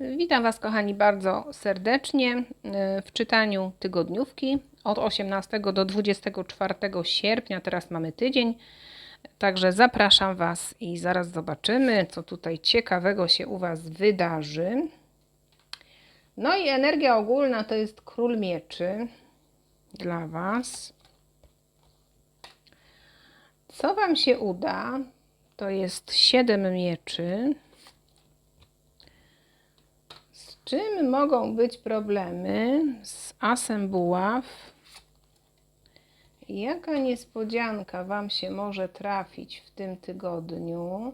Witam Was, kochani, bardzo serdecznie y, w czytaniu tygodniówki od 18 do 24 sierpnia. Teraz mamy tydzień, także zapraszam Was i zaraz zobaczymy, co tutaj ciekawego się u Was wydarzy. No i energia ogólna to jest król mieczy dla Was. Co Wam się uda? To jest 7 mieczy. Czym mogą być problemy? Z asem buław. Jaka niespodzianka Wam się może trafić w tym tygodniu?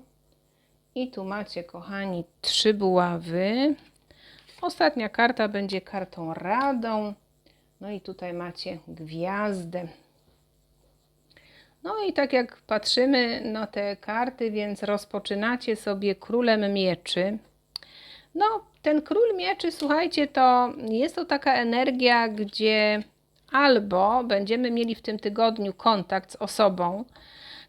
I tu macie, kochani, trzy buławy. Ostatnia karta będzie kartą radą. No i tutaj macie gwiazdę. No i tak jak patrzymy na te karty, więc rozpoczynacie sobie królem mieczy. No, ten król mieczy, słuchajcie, to jest to taka energia, gdzie albo będziemy mieli w tym tygodniu kontakt z osobą,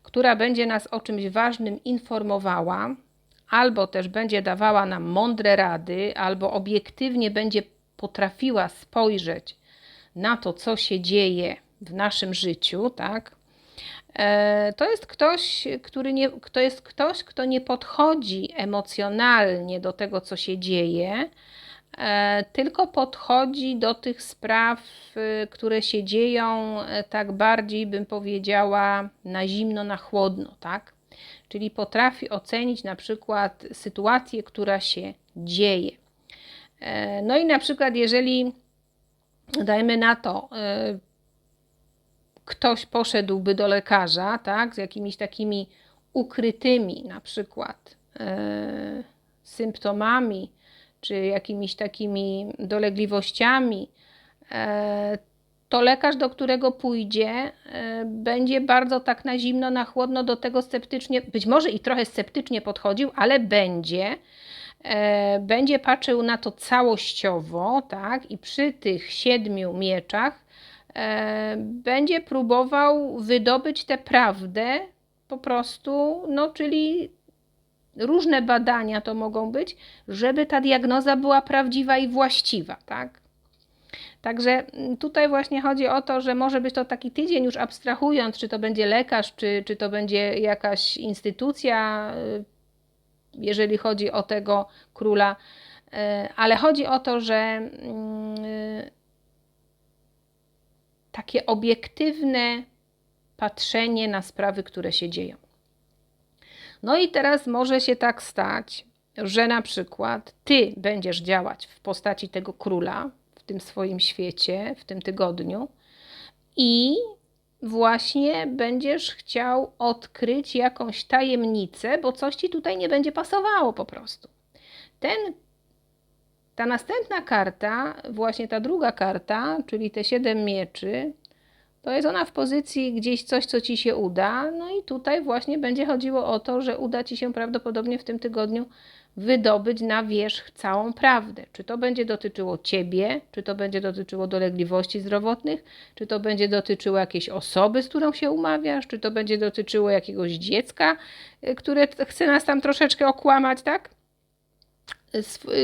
która będzie nas o czymś ważnym informowała, albo też będzie dawała nam mądre rady, albo obiektywnie będzie potrafiła spojrzeć na to, co się dzieje w naszym życiu, tak? E, to jest ktoś, który nie, to jest ktoś, kto nie podchodzi emocjonalnie do tego, co się dzieje, e, tylko podchodzi do tych spraw, e, które się dzieją, tak bardziej bym powiedziała, na zimno, na chłodno, tak? Czyli potrafi ocenić na przykład sytuację, która się dzieje. No i na przykład, jeżeli dajmy na to, ktoś poszedłby do lekarza, tak, z jakimiś takimi ukrytymi na przykład e, symptomami, czy jakimiś takimi dolegliwościami, e, to lekarz, do którego pójdzie, e, będzie bardzo tak na zimno, na chłodno do tego sceptycznie, być może i trochę sceptycznie podchodził, ale będzie, będzie patrzył na to całościowo, tak, i przy tych siedmiu mieczach będzie próbował wydobyć tę prawdę po prostu, no czyli różne badania to mogą być, żeby ta diagnoza była prawdziwa i właściwa, tak? Także tutaj właśnie chodzi o to, że może być to taki tydzień, już abstrahując, czy to będzie lekarz, czy, czy to będzie jakaś instytucja, y, jeżeli chodzi o tego króla, y, ale chodzi o to, że mm, takie obiektywne patrzenie na sprawy, które się dzieją. No i teraz może się tak stać, że na przykład ty będziesz działać w postaci tego króla w tym swoim świecie, w tym tygodniu i właśnie będziesz chciał odkryć jakąś tajemnicę, bo coś ci tutaj nie będzie pasowało po prostu. Ten ta następna karta, właśnie ta druga karta, czyli te siedem mieczy, to jest ona w pozycji gdzieś coś, co ci się uda. No i tutaj właśnie będzie chodziło o to, że uda ci się prawdopodobnie w tym tygodniu wydobyć na wierzch całą prawdę. Czy to będzie dotyczyło ciebie, czy to będzie dotyczyło dolegliwości zdrowotnych, czy to będzie dotyczyło jakiejś osoby, z którą się umawiasz, czy to będzie dotyczyło jakiegoś dziecka, y, które chce nas tam troszeczkę okłamać, tak?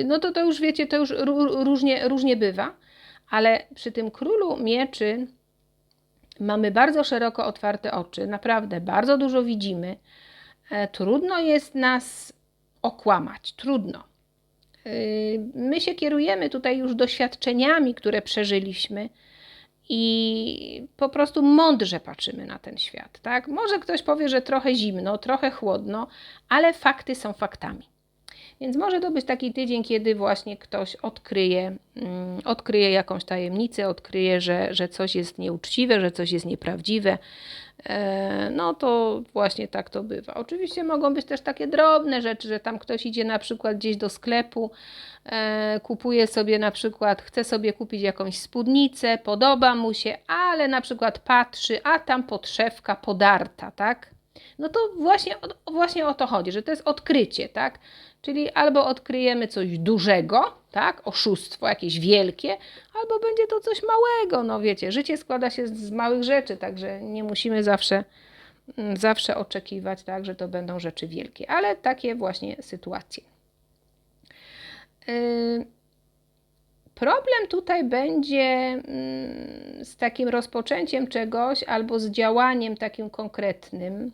No to to już wiecie, to już różnie, różnie bywa, ale przy tym królu mieczy mamy bardzo szeroko otwarte oczy, naprawdę bardzo dużo widzimy. E, trudno jest nas okłamać, trudno. E, my się kierujemy tutaj już doświadczeniami, które przeżyliśmy i po prostu mądrze patrzymy na ten świat. Tak? Może ktoś powie, że trochę zimno, trochę chłodno, ale fakty są faktami. Więc może to być taki tydzień, kiedy właśnie ktoś odkryje, mm, odkryje jakąś tajemnicę, odkryje, że, że coś jest nieuczciwe, że coś jest nieprawdziwe. E, no to właśnie tak to bywa. Oczywiście mogą być też takie drobne rzeczy, że tam ktoś idzie na przykład gdzieś do sklepu, e, kupuje sobie na przykład, chce sobie kupić jakąś spódnicę, podoba mu się, ale na przykład patrzy, a tam podszewka podarta, tak? No to właśnie, właśnie o to chodzi, że to jest odkrycie, tak? Czyli albo odkryjemy coś dużego, tak, oszustwo jakieś wielkie, albo będzie to coś małego. No wiecie, życie składa się z małych rzeczy, także nie musimy zawsze, mm, zawsze oczekiwać, tak, że to będą rzeczy wielkie, ale takie właśnie sytuacje. Y, Problem tutaj będzie mm, z takim rozpoczęciem czegoś albo z działaniem takim konkretnym,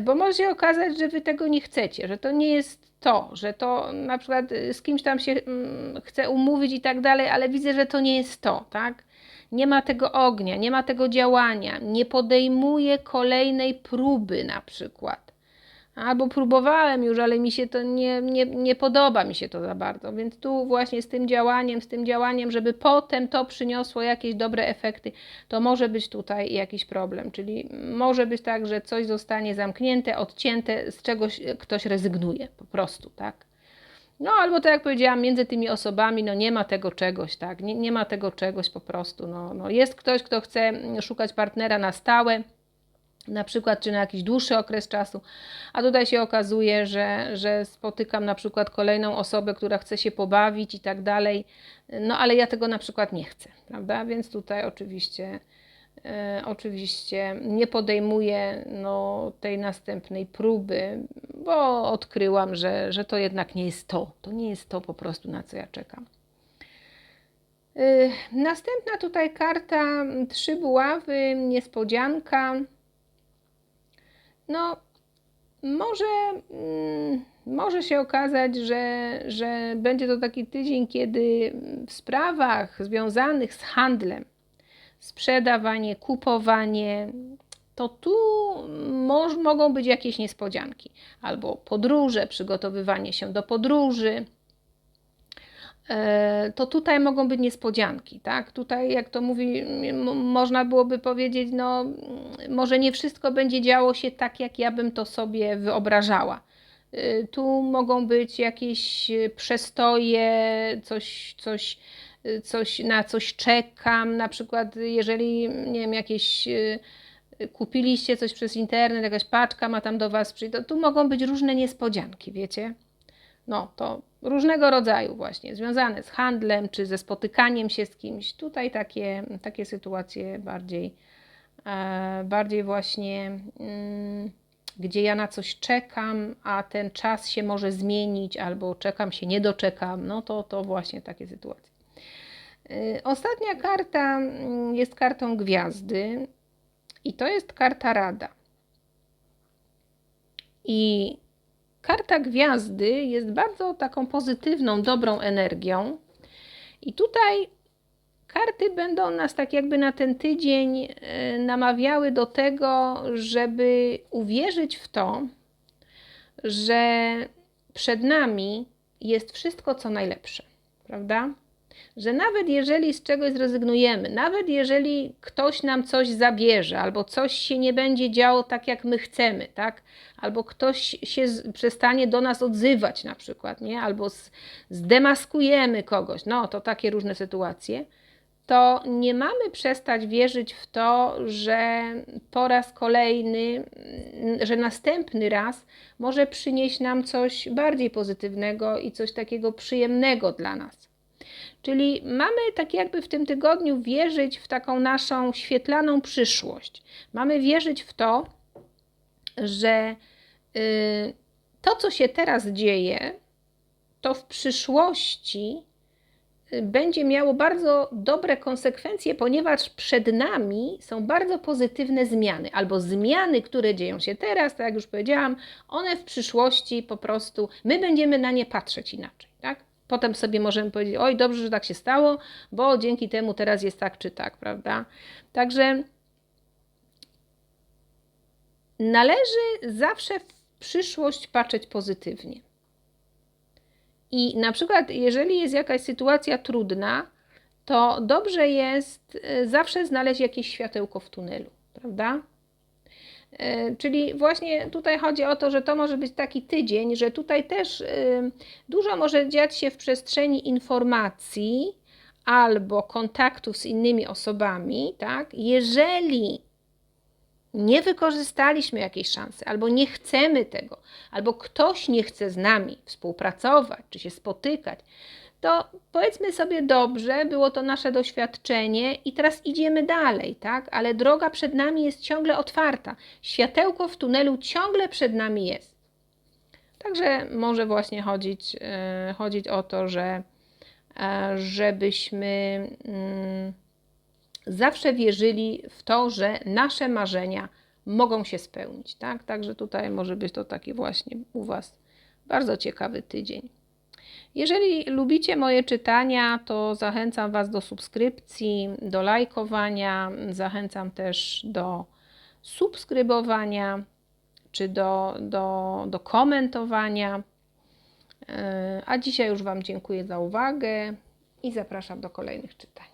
bo może się okazać, że wy tego nie chcecie, że to nie jest to, że to na przykład y, z kimś tam się mm, chce umówić i tak dalej, ale widzę, że to nie jest to, tak? Nie ma tego ognia, nie ma tego działania, nie podejmuje kolejnej próby na przykład. Albo próbowałem już, ale mi się to nie, nie, nie podoba mi się to za bardzo. Więc tu właśnie z tym działaniem, z tym działaniem, żeby potem to przyniosło jakieś dobre efekty, to może być tutaj jakiś problem. Czyli może być tak, że coś zostanie zamknięte, odcięte, z czegoś ktoś rezygnuje po prostu, tak? No albo tak jak powiedziałam, między tymi osobami no nie ma tego czegoś, tak? Nie, nie ma tego czegoś po prostu. No, no jest ktoś, kto chce szukać partnera na stałe, na przykład, czy na jakiś dłuższy okres czasu, a tutaj się okazuje, że, że spotykam na przykład kolejną osobę, która chce się pobawić i tak dalej, no ale ja tego na przykład nie chcę, prawda? Więc tutaj oczywiście, e, oczywiście nie podejmuję no, tej następnej próby, bo odkryłam, że, że to jednak nie jest to, to nie jest to po prostu, na co ja czekam. E, Następna tutaj karta, trzy buławy, niespodzianka. No, może, mm, może się okazać, że, że będzie to taki tydzień, kiedy w sprawach związanych z handlem, sprzedawanie, kupowanie, to tu moż, mogą być jakieś niespodzianki, albo podróże, przygotowywanie się do podróży. E, To tutaj mogą być niespodzianki, tak? Tutaj, jak to mówi, można byłoby powiedzieć, no, może nie wszystko będzie działo się tak, jak ja bym to sobie wyobrażała. Y, Tu mogą być jakieś y, przestoje, coś, coś, coś na coś czekam. Na przykład, jeżeli nie wiem, jakieś kupiliście coś przez internet, jakaś paczka ma tam do Was przyjść, to tu mogą być różne niespodzianki, wiecie? No, to różnego rodzaju właśnie, związane z handlem czy ze spotykaniem się z kimś. Tutaj takie, takie sytuacje bardziej, e, bardziej właśnie, mm, gdzie ja na coś czekam, a ten czas się może zmienić, albo czekam się, nie doczekam. No to, to właśnie takie sytuacje. Y, Ostatnia karta mm, jest kartą gwiazdy i to jest karta rada. I karta gwiazdy jest bardzo taką pozytywną, dobrą energią. I tutaj karty będą nas tak jakby na ten tydzień e, namawiały do tego, żeby uwierzyć w to, że przed nami jest wszystko, co najlepsze, prawda? Że nawet jeżeli z czegoś zrezygnujemy, nawet jeżeli ktoś nam coś zabierze, albo coś się nie będzie działo tak, jak my chcemy, tak? Albo ktoś się przestanie do nas odzywać, na przykład, nie? Albo zdemaskujemy kogoś, no to takie różne sytuacje, to nie mamy przestać wierzyć w to, że po raz kolejny, mm, że następny raz może przynieść nam coś bardziej pozytywnego i coś takiego przyjemnego dla nas. Czyli mamy tak jakby w tym tygodniu wierzyć w taką naszą świetlaną przyszłość. Mamy wierzyć w to, że y, to, co się teraz dzieje, to w przyszłości y, będzie miało bardzo dobre konsekwencje, ponieważ przed nami są bardzo pozytywne zmiany, albo zmiany, które dzieją się teraz, tak jak już powiedziałam, one w przyszłości po prostu, my będziemy na nie patrzeć inaczej, tak? Potem sobie możemy powiedzieć, oj, dobrze, że tak się stało, bo dzięki temu teraz jest tak czy tak, prawda? Także należy zawsze w przyszłość patrzeć pozytywnie. I na przykład, jeżeli jest jakaś sytuacja trudna, to dobrze jest y, zawsze znaleźć jakieś światełko w tunelu, prawda? Y, Czyli właśnie tutaj chodzi o to, że to może być taki tydzień, że tutaj też y, dużo może dziać się w przestrzeni informacji albo kontaktów z innymi osobami, tak? Jeżeli nie wykorzystaliśmy jakiejś szansy, albo nie chcemy tego, albo ktoś nie chce z nami współpracować czy się spotykać, to powiedzmy sobie dobrze, było to nasze doświadczenie i teraz idziemy dalej, tak? Ale droga przed nami jest ciągle otwarta. Światełko w tunelu ciągle przed nami jest. Także może właśnie chodzić, e, chodzić o to, że e, żebyśmy mm, zawsze wierzyli w to, że nasze marzenia mogą się spełnić. Tak? Także tutaj może być to taki właśnie u Was bardzo ciekawy tydzień. Jeżeli lubicie moje czytania, to zachęcam Was do subskrypcji, do lajkowania, zachęcam też do subskrybowania czy do, do, do komentowania. E, A dzisiaj już Wam dziękuję za uwagę i zapraszam do kolejnych czytań.